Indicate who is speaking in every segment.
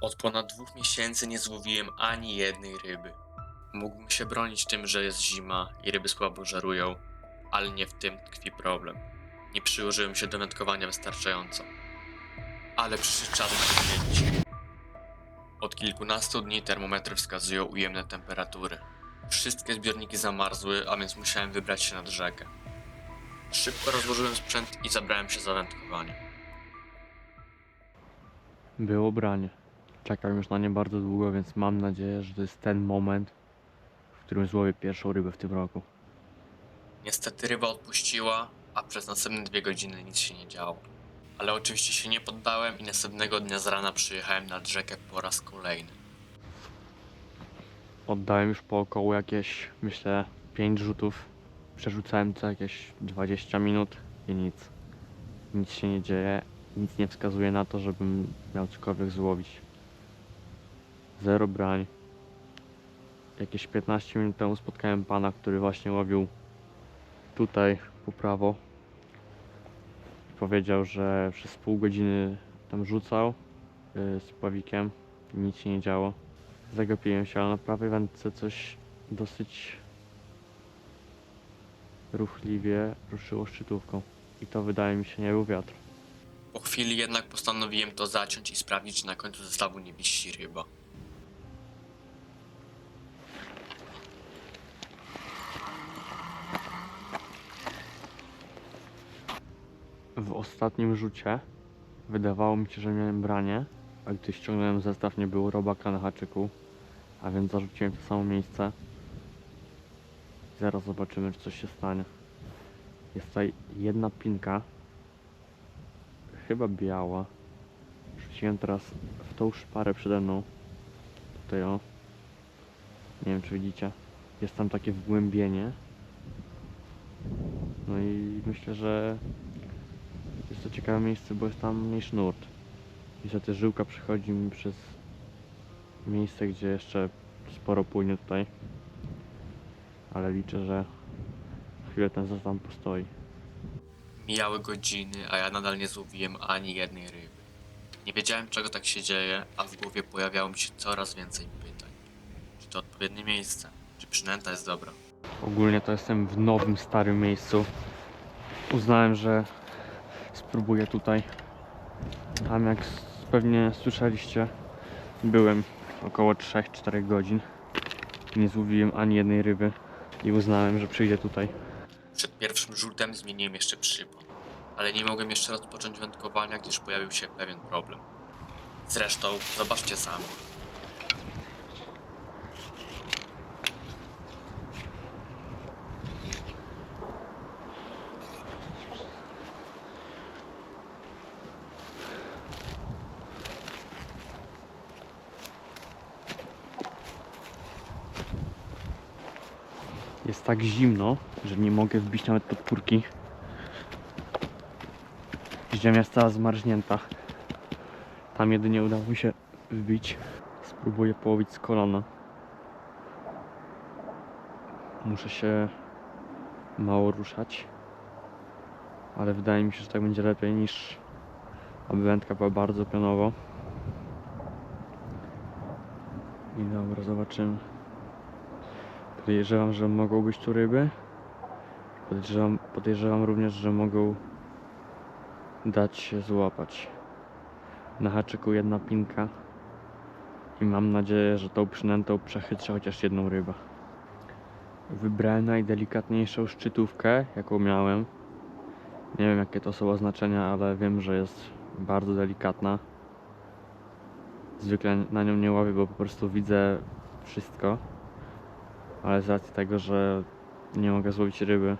Speaker 1: Od ponad dwóch miesięcy nie złowiłem ani jednej ryby. Mógłbym się bronić tym, że jest zima i ryby słabo żerują, ale nie w tym tkwi problem. Nie przyłożyłem się do wędkowania wystarczająco. Ale przyszedł czas na zmienić. Od kilkunastu dni termometry wskazują ujemne temperatury. Wszystkie zbiorniki zamarzły, a więc musiałem wybrać się nad rzekę. Szybko rozłożyłem sprzęt i zabrałem się za wędkowanie.
Speaker 2: Było branie. Czekam już na nie bardzo długo, więc mam nadzieję, że to jest ten moment, w którym złowię pierwszą rybę w tym roku.
Speaker 1: Niestety ryba odpuściła, a przez następne dwie godziny nic się nie działo. Ale oczywiście się nie poddałem i następnego dnia z rana przyjechałem nad rzekę po raz kolejny.
Speaker 2: Oddałem już po około jakieś, myślę, 5 rzutów. Przerzucałem co jakieś 20 minut i nic. Nic się nie dzieje, nic nie wskazuje na to, żebym miał cokolwiek złowić. Zero brań. Jakieś 15 minut temu spotkałem pana, który właśnie łowił tutaj po prawo. Powiedział, że przez pół godziny tam rzucał yy, z pławikiem i nic się nie działo. Zagapiłem się, ale na prawej wędce coś dosyć ruchliwie ruszyło szczytówką. I to wydaje mi się nie był wiatr.
Speaker 1: Po chwili jednak postanowiłem to zaciąć i sprawdzić, czy na końcu zestawu nie wisi ryba.
Speaker 2: W ostatnim rzucie wydawało mi się, że miałem branie, a gdy ściągnąłem zestaw nie było robaka na haczyku, a więc zarzuciłem to samo miejsce. Zaraz zobaczymy, czy coś się stanie. Jest tutaj jedna pinka, chyba biała. Rzuciłem teraz w tą szparę przede mną. Tutaj o. Nie wiem, czy widzicie. Jest tam takie wgłębienie. No i myślę, że to ciekawe miejsce, bo jest tam mniejszy nurt. Niestety żyłka przechodzi mi przez miejsce, gdzie jeszcze sporo płynie tutaj. Ale liczę, że chwilę ten zestaw tam postoi.
Speaker 1: Mijały godziny, a ja nadal nie złowiłem ani jednej ryby. Nie wiedziałem, czego tak się dzieje, a w głowie pojawiało mi się coraz więcej pytań. Czy to odpowiednie miejsce? Czy przynęta jest dobra?
Speaker 2: Ogólnie to jestem w nowym, starym miejscu. Uznałem, że spróbuję tutaj. Tam jak pewnie słyszeliście, byłem około 3-4 godzin. Nie złowiłem ani jednej ryby i uznałem, że przyjdę tutaj.
Speaker 1: Przed pierwszym rzutem zmieniłem jeszcze przypon, ale nie mogłem jeszcze rozpocząć wędkowania, gdyż pojawił się pewien problem. Zresztą, zobaczcie sami.
Speaker 2: Jest tak zimno, że nie mogę wbić nawet pod kurki. Ziemia jest cała zmarznięta. Tam jedynie udało mi się wbić. Spróbuję połowić z kolana. Muszę się mało ruszać. Ale wydaje mi się, że tak będzie lepiej niż aby wędka była bardzo pionowo. I dobra, zobaczymy. Podejrzewam, że mogą być tu ryby. Podejrzewam, podejrzewam również, że mogą dać się złapać. Na haczyku jedna pinka. I mam nadzieję, że tą przynętą przechytrzę chociaż jedną rybę. Wybrałem najdelikatniejszą szczytówkę, jaką miałem. Nie wiem jakie to są oznaczenia, ale wiem, że jest bardzo delikatna. Zwykle na nią nie łowię, bo po prostu widzę wszystko ale z racji tego, że nie mogę złowić ryby,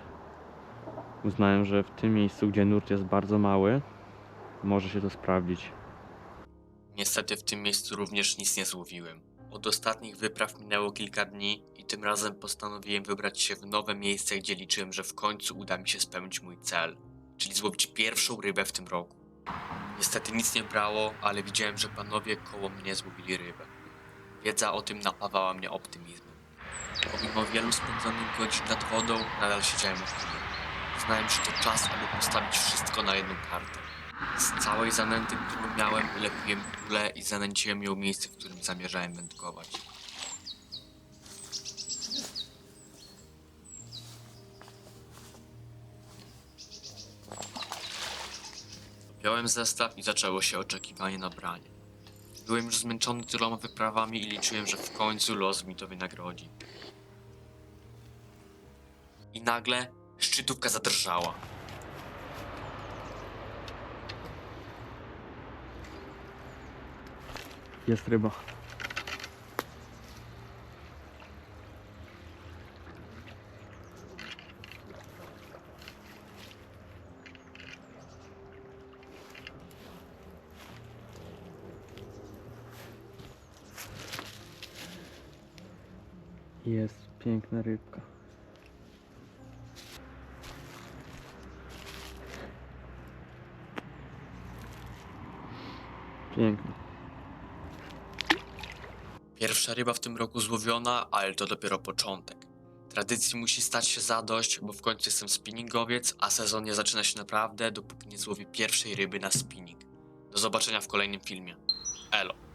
Speaker 2: uznałem, że w tym miejscu, gdzie nurt jest bardzo mały, może się to sprawdzić.
Speaker 1: Niestety w tym miejscu również nic nie złowiłem. Od ostatnich wypraw minęło kilka dni i tym razem postanowiłem wybrać się w nowe miejsce, gdzie liczyłem, że w końcu uda mi się spełnić mój cel, czyli złowić pierwszą rybę w tym roku. Niestety nic nie brało, ale widziałem, że panowie koło mnie złowili rybę. Wiedza o tym napawała mnie optymizmem. Pomimo wielu spędzonych godzin nad wodą, nadal siedziałem chwili. Znałem, że to czas, aby postawić wszystko na jedną kartę. Z całej zanęty, którą miałem, ulepiłem kulę i zanęciłem ją w miejsce, w którym zamierzałem wędkować. Wziąłem zestaw i zaczęło się oczekiwanie na branie. Byłem już zmęczony tyloma wyprawami i liczyłem, że w końcu los mi to wynagrodzi. I nagle szczytówka zadrżała.
Speaker 2: Jest ryba. Jest piękna rybka. Piękna.
Speaker 1: Pierwsza ryba w tym roku złowiona, ale to dopiero początek. Tradycji musi stać się zadość, bo w końcu jestem spinningowiec, a sezon nie zaczyna się naprawdę, dopóki nie złowię pierwszej ryby na spinning. Do zobaczenia w kolejnym filmie. Elo.